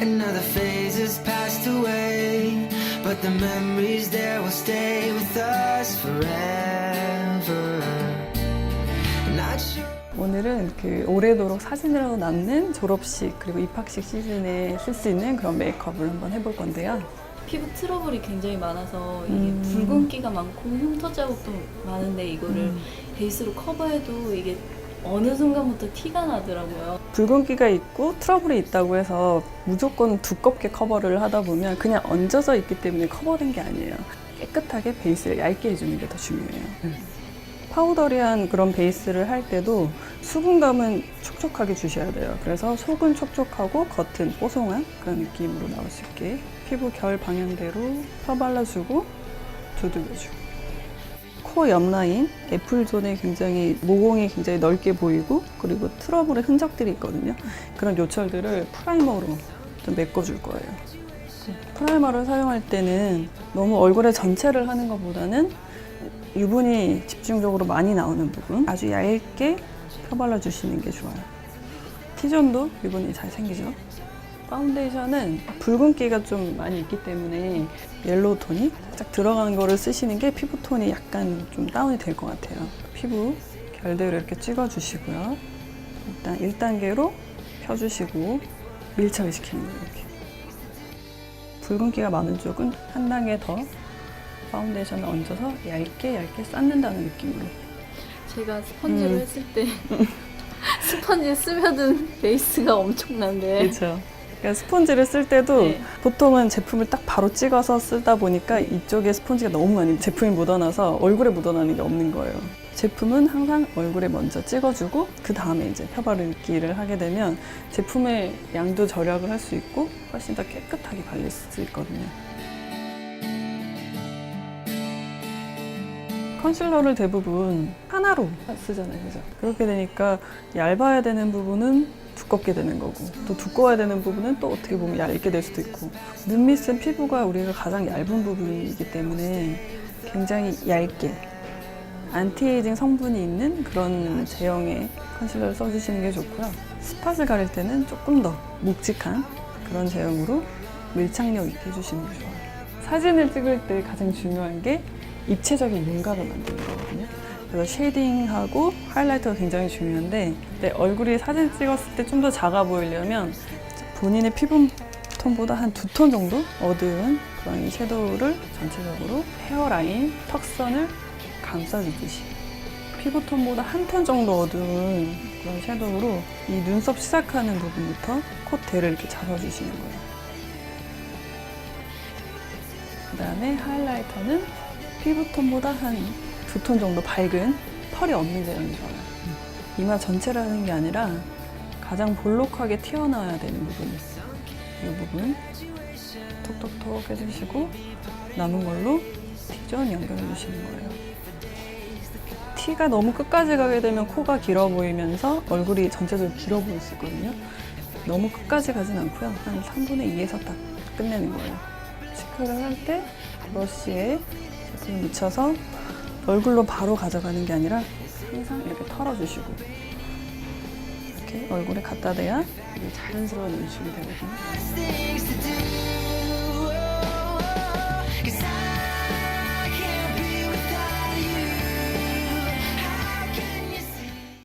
Another phase has passed away, but the memories there will stay with us forever. Not sure. 오늘은 그 오래도록 사진으로 남는 졸업식 그리고 입학식 시즌에 쓸 수 있는 그런 메이크업을 한번 해볼 건데요. 피부 트러블이 굉장히 많아서 이게 음. 붉은기가 많고 흉터 자국도 많은데 이거를 음. 베이스로 커버해도 이게 어느 순간부터 티가 나더라고요. 붉은기가 있고 트러블이 있다고 해서 무조건 두껍게 커버를 하다 보면 그냥 얹어져 있기 때문에 커버된 게 아니에요. 깨끗하게 베이스를 얇게 해주는 게 더 중요해요. 파우더리한 그런 베이스를 할 때도 수분감은 촉촉하게 주셔야 돼요. 그래서 속은 촉촉하고 겉은 뽀송한 그런 느낌으로 나올 수 있게 피부 결 방향대로 펴발라주고 두들겨주고 코 옆 라인, 애플존에 굉장히 모공이 굉장히 넓게 보이고 그리고 트러블의 흔적들이 있거든요. 그런 요철들을 프라이머로 좀 메꿔줄 거예요. 프라이머를 사용할 때는 너무 얼굴의 전체를 하는 것보다는 유분이 집중적으로 많이 나오는 부분 아주 얇게 펴발라 주시는 게 좋아요. T존도 유분이 잘 생기죠. 파운데이션은 붉은기가 좀 많이 있기 때문에 옐로우 톤이 살짝 들어가는 거를 쓰시는 게 피부 톤이 약간 좀 다운이 될 것 같아요. 피부 결대로 이렇게 찍어주시고요. 일단 1단계로 펴주시고 밀착을 시키는 거예요. 이렇게. 붉은기가 많은 쪽은 한 단계 더 파운데이션을 얹어서 얇게 얇게 쌓는다는 느낌으로 제가 스펀지로 음. 했을 때 스펀지에 스며든 베이스가 엄청난데 그렇죠. 그러니까 스폰지를 쓸 때도 네. 보통은 제품을 딱 바로 찍어서 쓰다 보니까 이쪽에 스폰지가 너무 많이 제품이 묻어나서 얼굴에 묻어나는 게 없는 거예요. 제품은 항상 얼굴에 먼저 찍어주고 그 다음에 이제 펴바르기를 하게 되면 제품의 양도 절약을 할 수 있고 훨씬 더 깨끗하게 발릴 수 있거든요. 컨실러를 대부분 하나로 쓰잖아요. 그죠? 그렇게 되니까 얇아야 되는 부분은 두껍게 되는 거고 또 두꺼워야 되는 부분은 또 어떻게 보면 얇게 될 수도 있고 눈 밑은 피부가 우리가 가장 얇은 부분이기 때문에 굉장히 얇게 안티에이징 성분이 있는 그런 제형의 컨실러를 써주시는 게 좋고요. 스팟을 가릴 때는 조금 더 묵직한 그런 제형으로 밀착력 있게 해주시는 게 좋아요. 사진을 찍을 때 가장 중요한 게 입체적인 윤곽을 만드는 거거든요. 그래서 쉐이딩하고 하이라이터가 굉장히 중요한데 내 얼굴이 사진 찍었을 때 좀 더 작아 보이려면 본인의 피부 톤보다 한 두 톤 정도 어두운 그런 섀도우를 전체적으로 헤어라인, 턱선을 감싸주듯이 피부 톤보다 한 톤 정도 어두운 그런 섀도우로 이 눈썹 시작하는 부분부터 콧대를 이렇게 잡아주시는 거예요. 그 다음에 하이라이터는 피부톤보다 한 두톤 정도 밝은 펄이 없는 제형이 좋아요. 이마 전체를 하는 게 아니라 가장 볼록하게 튀어나와야 되는 부분. 이 부분 톡톡톡 해주시고 남은 걸로 T존 연결해 주시는 거예요. T가 너무 끝까지 가게 되면 코가 길어 보이면서 얼굴이 전체적으로 길어 보일 수 있거든요. 너무 끝까지 가진 않고요. 한 3분의 2에서 딱 끝내는 거예요. 시크를 할 때 브러쉬에 묻혀서 얼굴로 바로 가져가는 게 아니라 항상 이렇게 털어주시고 이렇게 얼굴에 갖다 대야 자연스러운 연출이 되거든요.